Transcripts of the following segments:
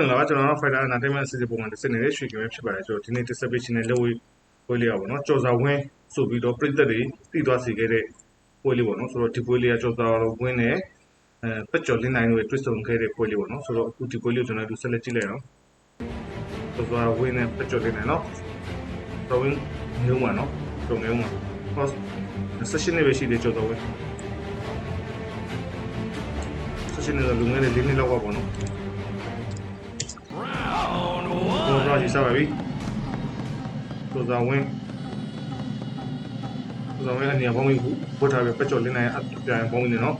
င်္ဂလာပါကျွန်တော်တို့ Fighter Entertainment အစီအစဉ်ပုံမှန်တစ်စက်နေတဲ့ရွှေကင်ပဲဖြစ်ပါတယ်ကျွန်တော်ဒီနေ့ distribution နဲ့လက်ဝဲပွဲလေးอ่ะဗောနော်ကြော်စာဝင်းဆိုပြီးတော့ပြည်သက်တွေတည်သွားစေခဲ့တဲ့ပွဲလေးပေါ့နော်ဆိုတော့ဒီပွဲလေးကကြော်စာဝင်းနဲ့အဲပတ်ကျော်လင်းနိုင်တို့တွေ့ဆုံခဲ့တဲ့ပွဲလေးပေါ့နော်ဆိုတော့အခုဒီပွဲလေးကိုကျွန်တော်တို့ဆက်လက်ကြည့်လိုက်အောင်ကြော်စာဝင်းနဲ့ပတ်ကျော်လင်းနိုင်နော်တော်ဝင်းငုံမှာနော်တော်ငုံမှာဟောဆက်ရှင်နေပဲရှိတယ်ကြော်စာဝင်းဆက်ရှင်နေတော့လူငယ်တွေ၄နှစ်လောက်ကပေါ့နော် တော့တော့ကြီးစားပါပြီ။သူစားဝင်သူစားဝင်အနေနဲ့ဘောင်းဝင်ကိုဝတ်ထားပြီးပတ်ကျော်လင်းနိုင်အပြန်ဘောင်းဝင်နေနော်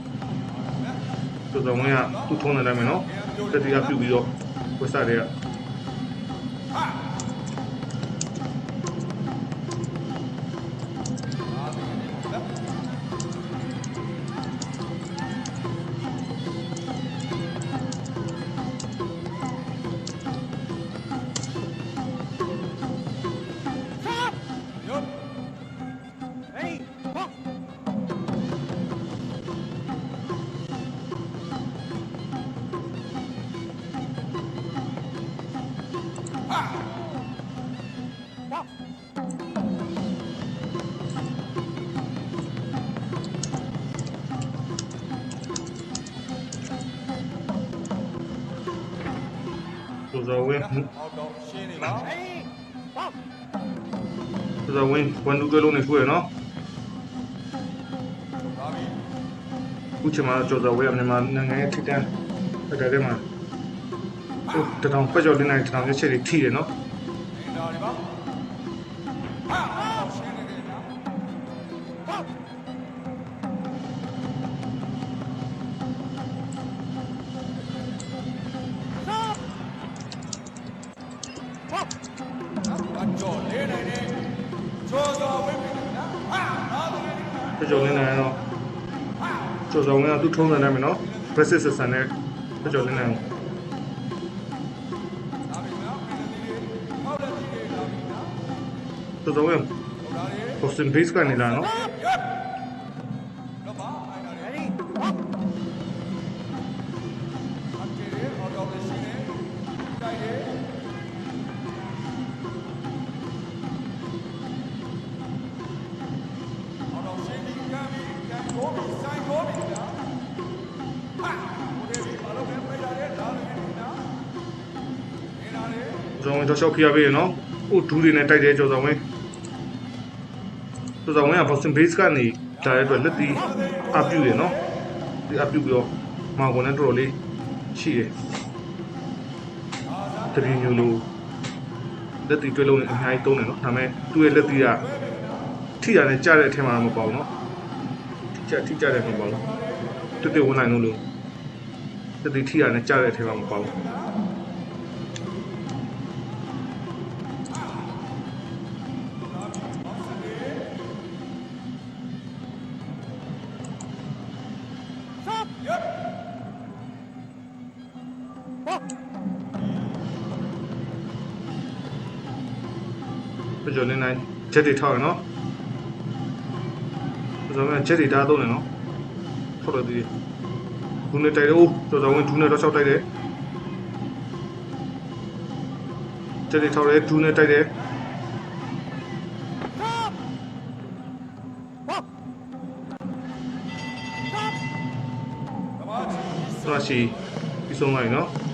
။သူစားဝင်ကသူ့ထုံးနေတယ်မယ်နော်။တတိယပြုတ်ပြီးတော့ဝတ်စားတွေက သူစားဝင်အောက်တော့ရှင်းနေပါသူစားဝင်ဝန်တူကလုံးနေထိုးရနော်ပါပြီ။ခုချိန်မှာကြော်စားဝင်အမြန်မာနိုင်ငံရဲ့ထိတန်းအဲ့ဒါထဲမှာဟိုတထောင်ပတ်ကျော်လင်းနိုင်တထောင်ရဲ့ချက်တွေထိတယ်နော် ကြော်စားဝင်ကသူ့ထုံးနေတယ်မယ်နော်။ Brexit ဆန်နဲ့ပတ်ကျော်လင်းနိုင်နားပြီဗျာပြည်သူတွေဟောက်တဲ့ဒီတွေနားပြီဗျာသူစားဝင်ဟောတာလေ Boston base ကနေလာနော် ကျော်ဝင်တော့ရှောက်ခရပေးရနော်ဟိုဒူးတွေနဲ့တိုက်တယ်ကျော်ဆောင်ဝင်ကျော်ဆောင်ဝင်က Boston base ကနေလာတဲ့အတွက်လက်တီအပြုတ်ရနော်ဒီအပြုတ်ပြီးတော့မောင်ကုန်နဲ့တော်တော်လေးရှိတယ်တပင်းညိုလိုလက်တီတွဲလုံးနဲ့အများကြီးသုံးတယ်နော်ဒါပေမဲ့သူ့ရဲ့လက်တီကထိရနဲ့ကြားတဲ့အထက်မှာတော့မပေါ့နော်ထိကြထိကြတဲ့မပေါ့နော်တူတူဝင်နိုင်လို့လို့လက်တီထိရနဲ့ကြားတဲ့အထက်မှာမပေါ့ဘူး ချက်တွေထောက်ရနော်ပကျော်လင်းချက်တွေဒါသုံးတယ်နော်ထောက်လို့ဒီဒူးနဲ့တိုက်တယ်အိုးကျော်တော်ဝင်ဒူးနဲ့တော့ရှောက်တိုက်တယ်ချက်တွေထောက်တယ်ဒူးနဲ့တိုက်တယ်သွားရှိပြီးဆုံးလိုက်နော်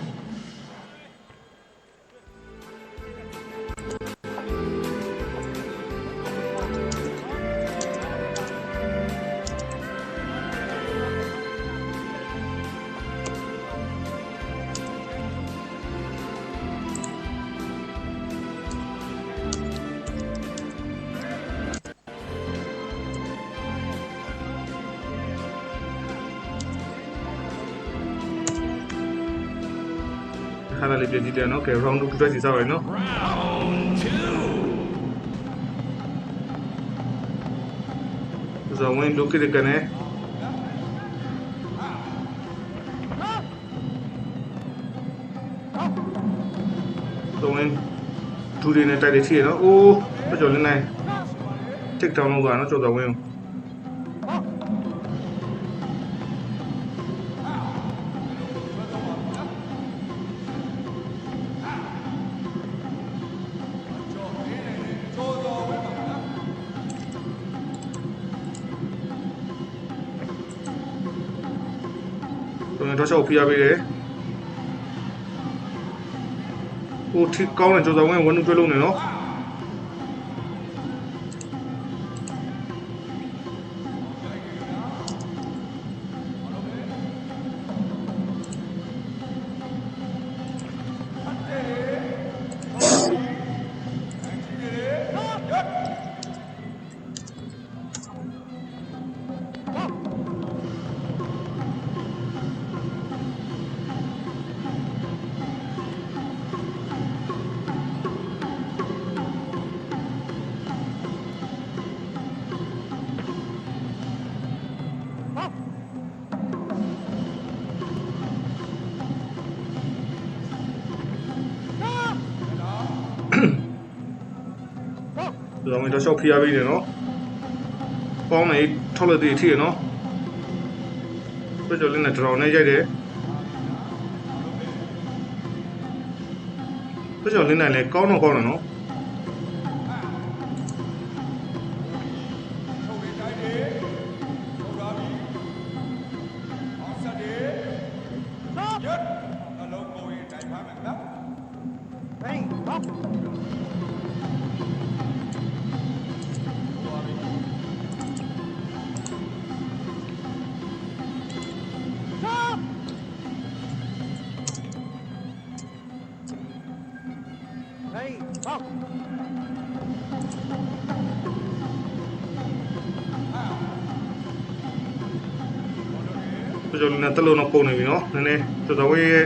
ခါလာလေးပြကြည့်တယ်နော်ကဲ round 2တွဲစီစားရယ်နော် round 2ဇောဝင်လုကိရကနေဇောဝင်ဒူတွေနဲ့တိုက်တယ်ချီရနော်အိုးပကြော်လင်းနိုင် take down လုပ်ကနော်ကျော်တော်ဝင်ဝ င်တော့ရှောက်ဖိအားပေးတယ်ဟိုထိကောင်းတဲ့ကြော်စာဝင်ဝန်နူတွဲလုံးနေနော် ဒီကောင်တော့ရှောက်ဖိအားပေးနေနော်ပေါင်းနေထောက်လက်သေးထိရနော်ပြကြော်လင်းနဲ့ဒရောင်နဲ့ရိုက်တယ်ပြကြော်လင်းနဲ့လည်းကောင်းတော့ကောင်းတယ်နော် ဟေးဟောက်ပြကြော်လင်းနဲ့တက်လို့တော့ပုံနေပြီနော်နည်းနည်းကျော်တော်ဝဲရဲ့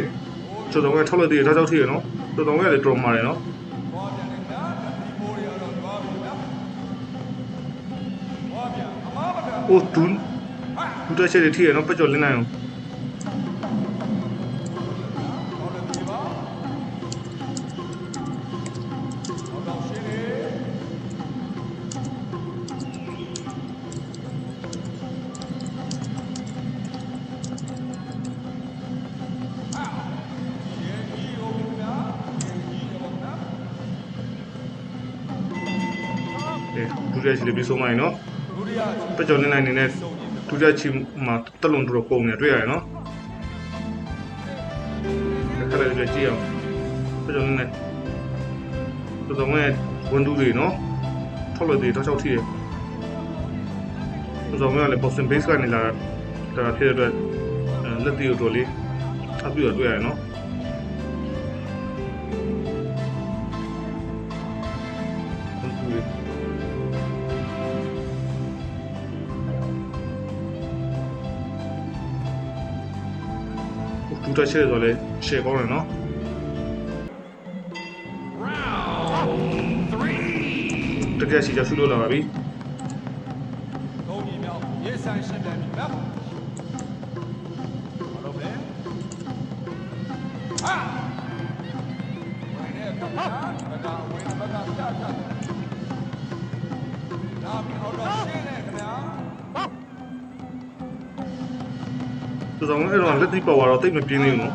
ကျော်တော်ဝဲထောက်လက်သေးထားချောက်ထိရနော်ကျော်တော်ဝဲကလည်းတော်မာတယ်နော်သွားပြန်တယ်နော်ဒီမိုးတွေကတော့ တက်ချီလေးပြီးဆုံးမရင်နော်ဒုတိယပြကြော်လင်းနိုင်နေနဲ့ဒူးတက်ချီမှာတက်လုံးတော်ပုံနေတွေ့ရတယ်နော်ခက်လိုက်ကြည့်အောင်ပြကြော်လင်းနဲ့ကျော်တော်ဝဲဝန်ဒူးတွေနော်ထောက်လက်သေးထားချောက်ထိရကျော်တော်ဝဲကလည်း boxing base ကနေလာတာဖြစ်တဲ့အတွက်လက်တီကိုတော်လေးအပြည့်တော့တွေ့ရတယ်နော် ဒူတာရှယ်ဆိုလဲရှယ်ကောင်းတယ်နော်တကယ်စီကြဆူလို့လာပါပြီသုံးညီမြောက်ရေ သူဆောင်အဲ့တော့လက်တိပါဝါတော့တိတ်မပြင်းသေးဘူးနော်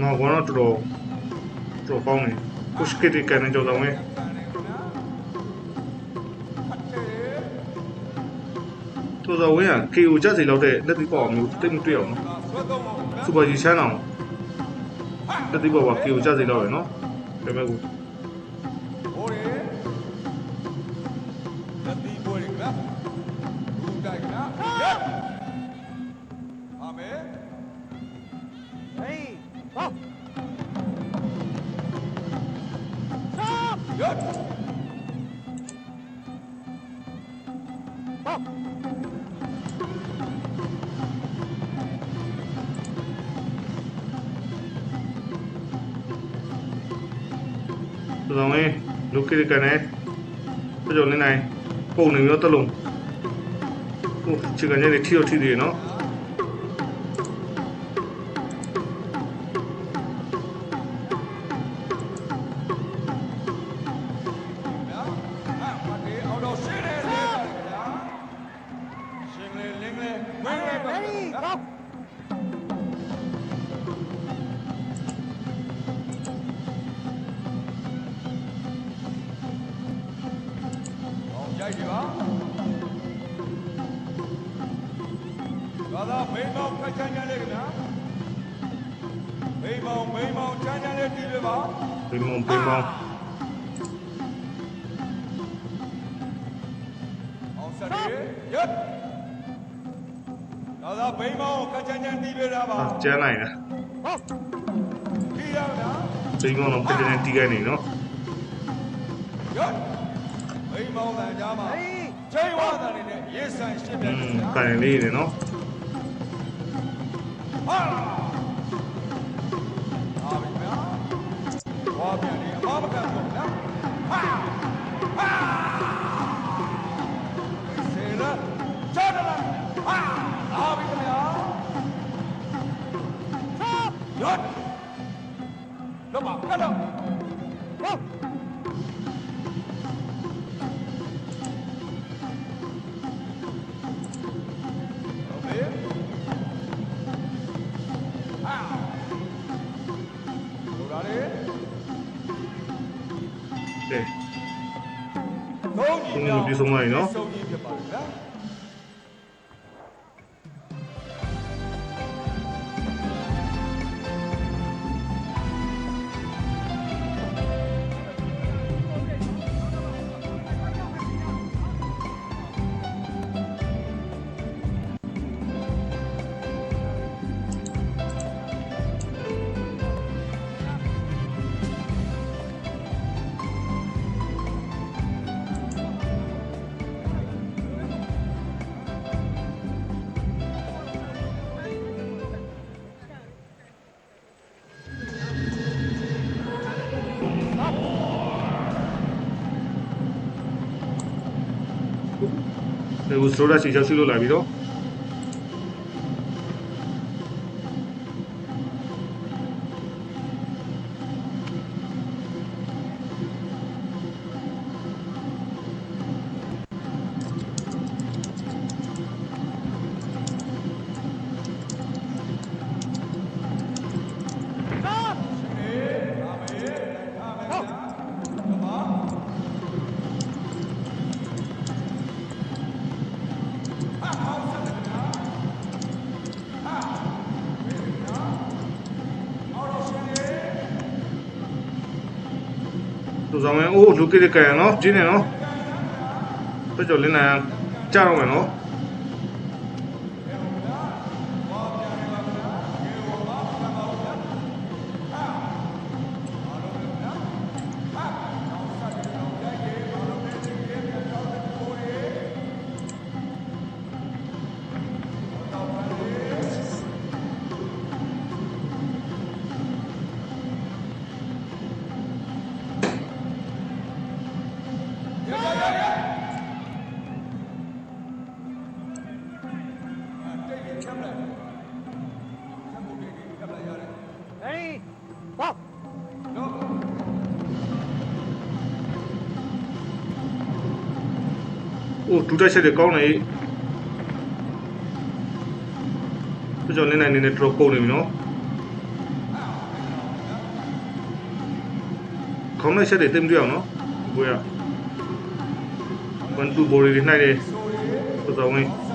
နော်ဘောတော့တော်တော်တော်ကောင်းနေ push kit ကန်နေကြောက်ဆောင်ဝင်သူဆောင်ဝင်က KO ကြစီလောက်တဲ့လက်တိပါဝါမျိုးတိတ်မတွေ့အောင်နော်ဆွတ်တော့မဟုတ်စူပါဂျီချမ်းအောင်လက်တိပါဝါ KO ကြစီလောက်ရယ်နော်ဒါပေမဲ့ ရတ်ဟောက်သူဆောင်ဝင်လုတ်ကစ်ကန်နေပြကြောနေနိုင်ပုံ ဘေးမောင်ဘေးမောင်အောင်ဆက်ရရတ်ဒါသာမိန်မောင်ကချမ်းချမ်းတီးပြတာပါအာကျန်းနိုင်တာဟုတ်တီးရဗျာဘေးမောင်တော့ပြတဲ့တီးခိုင်းနေနော်ရတ်မိန်မောင်တန်ကြားမှာဟေးချိန်ဝါတန်နေနဲ့ရေဆိုင်ရှင်းပြอืတယ်มဗျာကန်လေးနေနော်ဟာ လောပါကတ်တော့ဟုတ်ဟု ဒီဦးစရိုဒါ ဆောင်ရင်အိုးလူကိရကန်နော်ကျင်းနေနော်ပြကြော်လင်းနိုင်ကြတော့မယ်နော်ဟေး အိုးဒူတက်ချက်တွေကောင်းနေပြကြော်လင်းနိုင်နေနဲ့တော်ကုန်နေပြီနော်ခေါင်းနဲ့ချက်တွေတိတ်မတွေ့အောင်နော်ဘွေရဝန်တူဘော်ရီတွေနိုင်တယ်သူဆောင်ရ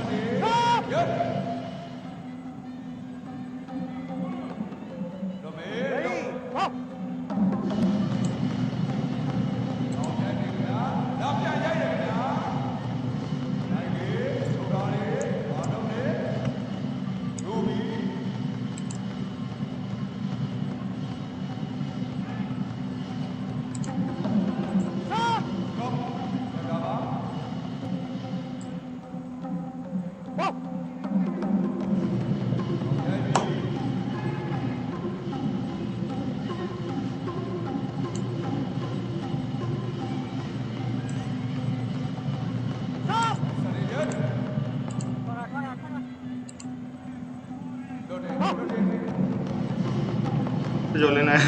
ကြော်လင်းနိုင်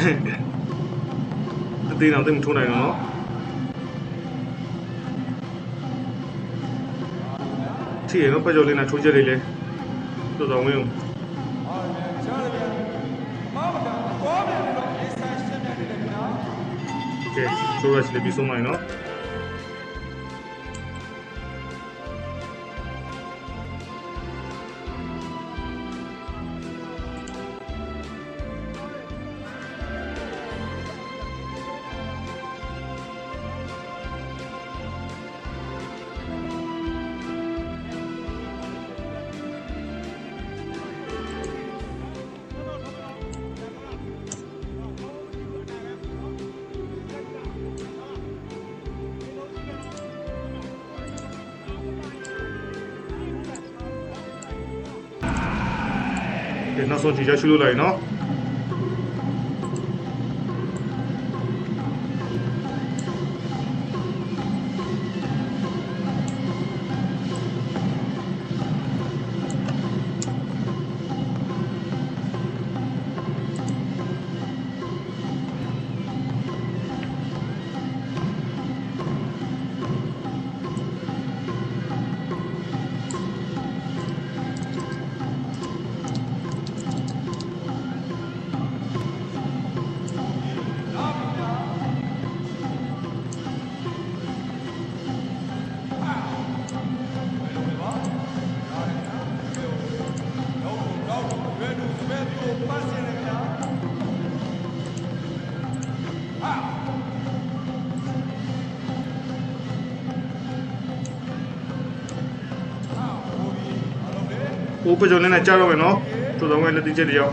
အသေးအောင်တိတ်မထိုးနိုင်တော့နော်ထိရနော်ပြကြော်လင်းနိုင်ထိုးချက်တွေလဲသူဆောင်ရင်အာမြန်ကြားတယ်ဗျာမမကတော့ပြန်တော့အေးဆိုင်ရှင်းပြနေတယ်ဗျာကဲဆိုရစီလေးပြီးဆုံးလိုက်နော် နောက်ဆုံးကြည့်ကြရှုလို့လိုက်နော် လေး။အိုးပကြော်နေနဲ့ကြားတော့မယ်နော်။ကျော်တော်ဝင်လက်တိချက်တယောက်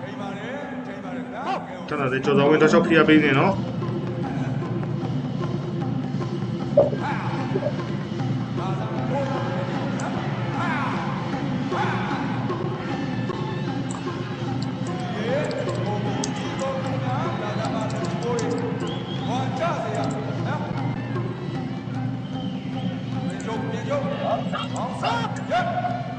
ချိန်ပါတယ်ချိန်ပါတယ်ခင်ဗျာ။တန်းတဲ့ကျော်တော်ဝင်တော့ချောက်ဖိရပေးနေနော်ဝန် ကျုပ်အော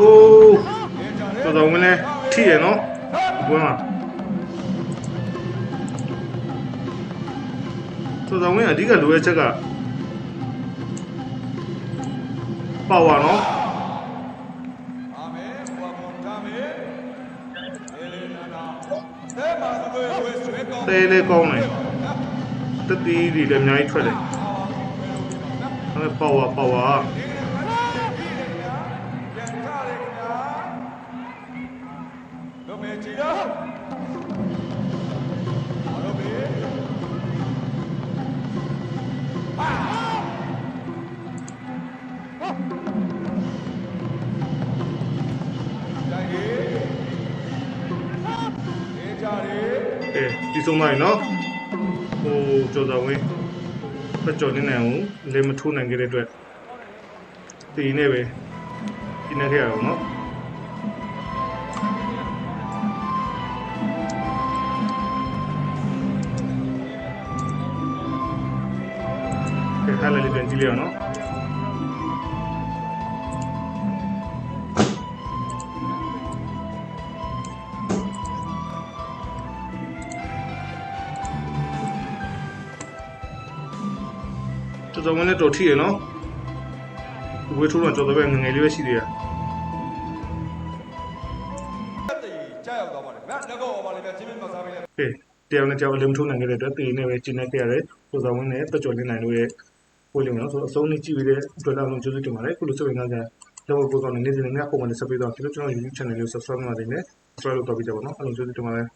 အိုးနေကြတယ်ကျော်တော်ဝင်လည်းထိရနော်။ဘွန်းမှာကျော်တော်ဝင်အဓိကလိုရချက်ကပါဝါနော်အာမင်ဘုရားဘုရားမေလေလေနာနာသဲမှာသူတွေဝဲဆွဲကောင်း။သေးလေးကောင်းတယ်။တတိဒီလည်းအများကြီးထွက်တယ်။အဲပါဝါပါဝါ အဲဒီဆုံးလိုက်နော်။ဟိုကျော်တော်ဝင်ပကြော်နေနေအောင်လေမထိုးနိုင်ခဲ့တဲ့အတွက်ဒီနေ့ပဲဒီနေ့ခဲ့ရအောင်နော်ကဲထားလိုက်လေးပြန်ကြည့်လိုက်အောင်နော် ကျော်တော်ဝင်လည်းတော်ထီရနော်ဝေးထိုးတော့ကျော်တော်ပဲငငယ်လေးပဲရှိသေးတယ်တက်တည်ကြောက်ရောက်သွားပါလေဗျာလက်ကောပါလေဗျာချင်းမင်းမစားပေးလေကဲတရားနဲ့ကြောက်အလုံးထုံးနိုင်ခဲ့တဲ့အတွက်တေးနေပဲကျင်းနေခဲ့ရတယ်ကျော်တော်ဝင်နဲ့ပကြော်နေနိုင်လို့ရဲ့ပို့လို့နော်ဆိုအဆုံးလေးကြည့်ပြီးတဲ့အတွက်လည်းကျေးဇူးတင်ပါတယ်ခုလိုစိတ်ဝင်စားကြတော့ပို့ကောင်းနေနေနေများပုံမှန်ဆက်ပေးတော့ကျွန်တော် YouTube channel လေး subscribe လုပ်နေတယ် subscribe လုပ်တော့ပြီးကြပါတော့အားလုံးကျေးဇူးတင်ပါတယ်